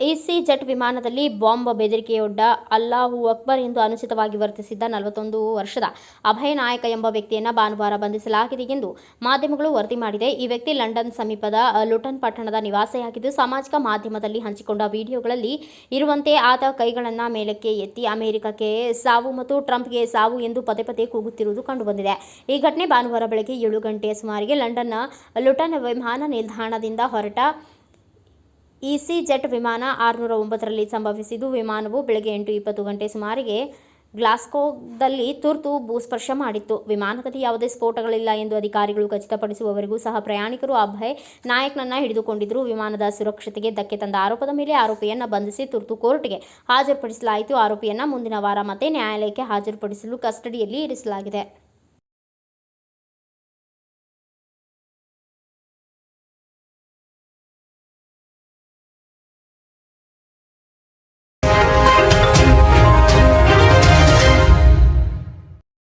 EC jet ವಿಮಾನದಲ್ಲಿ bomb ಬೆದರಿಕೆಯೊಡ್ಡ ಅಲ್ಲಾಹು ಅಕ್ಬರ್ ಎಂದು ಅನುಚಿತವಾಗಿ ವರ್ತಿಸಿದ್ದ ನಲವತ್ತೊಂದು ವರ್ಷದ ಅಭಯ ನಾಯಕ ಎಂಬ ವ್ಯಕ್ತಿಯನ್ನು ಭಾನುವಾರ ಬಂಧಿಸಲಾಗಿದೆ ಎಂದು ಮಾಧ್ಯಮಗಳು ವರದಿ ಮಾಡಿದೆ. ಈ ವ್ಯಕ್ತಿ ಲಂಡನ್ ಸಮೀಪದ ಲುಟನ್ ಪಟ್ಟಣದ ನಿವಾಸಿಯಾಗಿದ್ದು, ಸಾಮಾಜಿಕ ಮಾಧ್ಯಮದಲ್ಲಿ ಹಂಚಿಕೊಂಡ ವಿಡಿಯೋಗಳಲ್ಲಿ ಇರುವಂತೆ ಆತ ಕೈಗಳನ್ನು ಮೇಲಕ್ಕೆ ಎತ್ತಿ ಅಮೆರಿಕಕ್ಕೆ ಸಾವು ಮತ್ತು ಟ್ರಂಪ್ಗೆ ಸಾವು ಎಂದು ಪದೇ ಪದೇ ಕೂಗುತ್ತಿರುವುದು ಕಂಡುಬಂದಿದೆ. ಈ ಘಟನೆ ಭಾನುವಾರ ಬೆಳಗ್ಗೆ ಏಳು ಗಂಟೆಯ ಸುಮಾರಿಗೆ ಲಂಡನ್ನ ಲುಟನ್ ವಿಮಾನ ನಿಲ್ದಾಣದಿಂದ ಹೊರಟ ಇಸಿ ಜೆಟ್ ವಿಮಾನ ಆರುನೂರ ಒಂಬತ್ತರಲ್ಲಿ ಸಂಭವಿಸಿದ್ದು, ವಿಮಾನವು ಬೆಳಗ್ಗೆ ಎಂಟು ಇಪ್ಪತ್ತು ಗಂಟೆ ಸುಮಾರಿಗೆ ಗ್ಲಾಸ್ಕೋದಲ್ಲಿ ತುರ್ತು ಭೂಸ್ಪರ್ಶ ಮಾಡಿತ್ತು. ವಿಮಾನದಲ್ಲಿ ಯಾವುದೇ ಸ್ಫೋಟಗಳಿಲ್ಲ ಎಂದು ಅಧಿಕಾರಿಗಳು ಖಚಿತಪಡಿಸುವವರೆಗೂ ಸಹ ಪ್ರಯಾಣಿಕರು ಅಭಯ್ ನಾಯಕ್ನನ್ನ ಹಿಡಿದುಕೊಂಡಿದ್ದರು. ವಿಮಾನದ ಸುರಕ್ಷತೆಗೆ ಧಕ್ಕೆ ತಂದ ಆರೋಪದ ಮೇಲೆ ಆರೋಪಿಯನ್ನು ಬಂಧಿಸಿ ತುರ್ತು ಕೋರ್ಟ್ಗೆ ಹಾಜರುಪಡಿಸಲಾಯಿತು. ಆರೋಪಿಯನ್ನು ಮುಂದಿನ ವಾರ ಮತ್ತೆ ನ್ಯಾಯಾಲಯಕ್ಕೆ ಹಾಜರುಪಡಿಸಲು ಕಸ್ಟಡಿಯಲ್ಲಿ ಇರಿಸಲಾಗಿದೆ.